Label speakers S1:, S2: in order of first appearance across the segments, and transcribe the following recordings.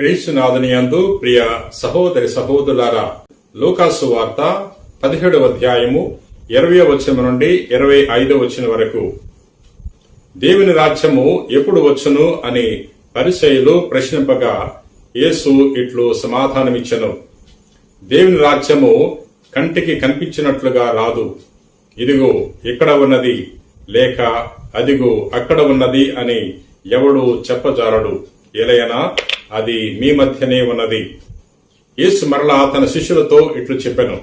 S1: క్రీస్తునాథునియందు ప్రియ సహోదరి సహోదరులారా లూకాసు వార్త పదిహేడవ అధ్యాయము ఇరవై వచనం నుండి ఇరవై ఐదవ వచనం వరకు. దేవుని రాజ్యము ఎప్పుడు వచ్చును అని పరిచయులు ప్రశ్నింపగా యేసు ఇట్లు సమాధానమిచ్చను. దేవుని రాజ్యము కంటికి కనిపించినట్లుగా రాదు. ఇదిగో ఇక్కడ ఉన్నది లేక అదిగో అక్కడ ఉన్నది అని ఎవడు చెప్పజారడు. ఎలయనా అది మీ మధ్యనే ఉన్నది. యేసు మరలా తన శిష్యులతో ఇట్లు చెప్పాను.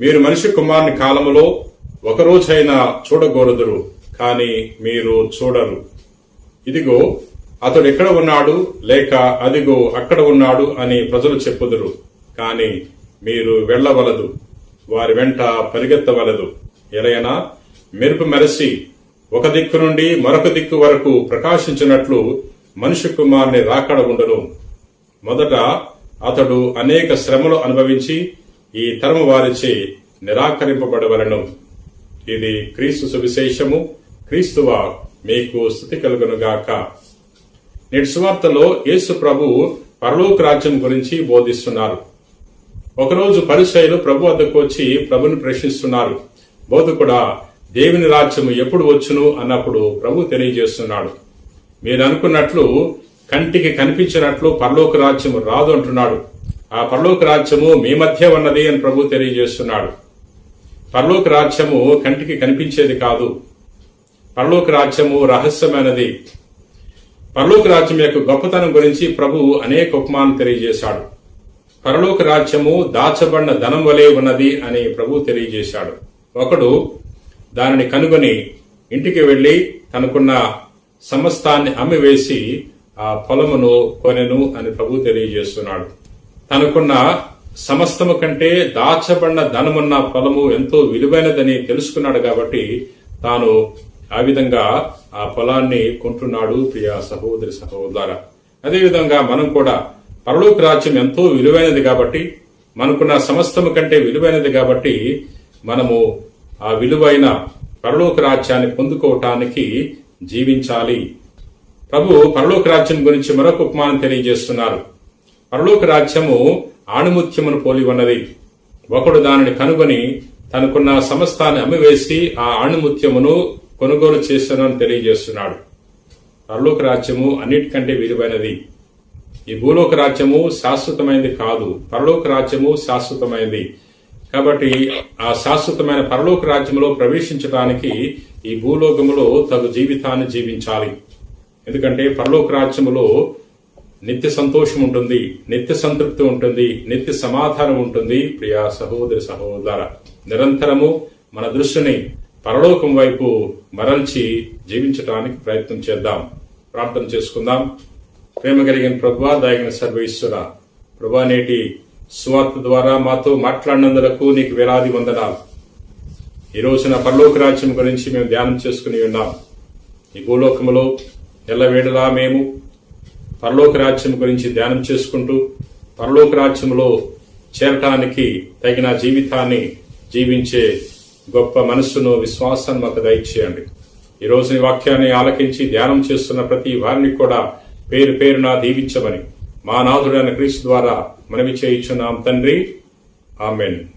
S1: మీరు మనిషి కుమారుని కాలములో ఒకరోజైనా చూడగోరదురు కానీ మీరు చూడరు. ఇదిగో అతడు ఎక్కడ ఉన్నాడు? లేక అదిగో అక్కడ ఉన్నాడు అని ప్రజలు చెప్పుదురు కానీ మీరు వెళ్ళవలదు. వారి వెంట పరిగెత్తవలదు. ఎలయనా మెరుపు మెరసి ఒక దిక్కు నుండి మరొక దిక్కు వరకు ప్రకాశించినట్లు మనుష్య కుమారుని రాకడ ఉండను మొదట అతడు అనేక శ్రమలు అనుభవించి ఈ తరము వారిచే నిరాకరింపబడవలను. ఇది క్రీస్తు సువిశేషము. క్రీస్తువా మీకు స్థుతి కలుగునుగాక. నేటి సువార్తలో యేసు ప్రభు పరలోక రాజ్యం గురించి బోధిస్తున్నారు. ఒకరోజు పరిచయులు ప్రభు వద్దకు వచ్చి ప్రభుని ప్రశ్నిస్తున్నారు. బోధకుడా దేవుని రాజ్యము ఎప్పుడు వచ్చును? అన్నప్పుడు ప్రభు తెలియజేస్తున్నాడు. మీరు అనుకున్నట్లు కంటికి కనిపించినట్లు పరలోక రాజ్యము రాదు అంటున్నాడు. ఆ పరలోక రాజ్యము మీ మధ్య ఉన్నది అని ప్రభు తెలియజేస్తున్నాడు. పరలోక రాజ్యము కంటికి కనిపించేది కాదు. పరలోక రాజ్యము రహస్యమైనది. పరలోక రాజ్యం యొక్క గొప్పతనం గురించి ప్రభు అనేక ఉపమానం తెలియజేశాడు. పరలోక రాజ్యము దాచబడిన ధనం వలె ఉన్నది అని ప్రభు తెలియజేశాడు. ఒకడు దానిని కనుగొని ఇంటికి వెళ్ళి తనకున్న సమస్తాన్ని అమ్మివేసి ఆ పొలమును కొనెను అని ప్రభు తెలియజేస్తున్నాడు. తనకున్న సమస్తము కంటే దాచబడిన ధనమున్న పొలము ఎంతో విలువైనదని తెలుసుకున్నాడు కాబట్టి తాను ఆ విధంగా ఆ పొలాన్ని కొంటున్నాడు ప్రియ సహోదరి సహోదర. అదేవిధంగా మనం కూడా పరలోక రాజ్యం ఎంతో విలువైనది కాబట్టి మనకున్న సమస్తము కంటే విలువైనది కాబట్టి మనము ఆ విలువైన పరలోక రాజ్యాన్ని పొందుకోవటానికి జీవించాలి. ప్రభు పరలోక రాజ్యం గురించి మరొక ఉపమానం తెలియజేస్తున్నారు. పరలోక రాజ్యము ఆణిముత్యమును పోలి ఉన్నది ఒకడు దానిని కనుగొని తనకున్న సమస్తాన్ని అమ్మివేసి ఆ ఆణిముత్యమును కొనుగోలు చేస్తున్నానని తెలియజేస్తున్నాడు. పరలోక రాజ్యము అన్నిటికంటే విలువైనది. ఈ భూలోక రాజ్యము శాశ్వతమైనది కాదు. పరలోక రాజ్యము శాశ్వతమైనది. కాబట్టి ఆ శాశ్వతమైన పరలోక రాజ్యంలో ప్రవేశించడానికి ఈ భూలోకములో తగు జీవితాన్ని జీవించాలి. ఎందుకంటే పరలోక రాజ్యములో నిత్య సంతోషం ఉంటుంది నిత్య సంతృప్తి ఉంటుంది నిత్య సమాధానం ఉంటుంది. ప్రియా సహోదరి సహోదర నిరంతరము మన దృష్టిని పరలోకం వైపు మరల్చి జీవించడానికి ప్రయత్నం చేద్దాం. ప్రార్థన చేసుకుందాం. ప్రేమ కలిగిన ప్రభా దాగిన సర్వేశ్వర ప్రభా నేటి సువార్త ద్వారా మాతో మాట్లాడినందులకు నీకు వేలాది వందనాలు. ఈ రోజున పరలోక రాజ్యం గురించి మేము ధ్యానం చేసుకుని ఉన్నాం. ఈ భూలోకములో ఎల్లవేళలా మేము పరలోక రాజ్యం గురించి ధ్యానం చేసుకుంటూ పరలోక రాజ్యంలో చేరటానికి తగిన జీవితాన్ని జీవించే గొప్ప మనస్సును విశ్వాసాన్ని మాకు దయచేయండి. ఈ రోజు వాక్యాన్ని ఆలకించి ధ్యానం చేస్తున్న ప్రతి వారిని కూడా పేరు పేరున దీవించమని మా నాథుడైన క్రీస్తు ద్వారా మనవి చేయించున్నాం తండ్రి. ఆమెన్.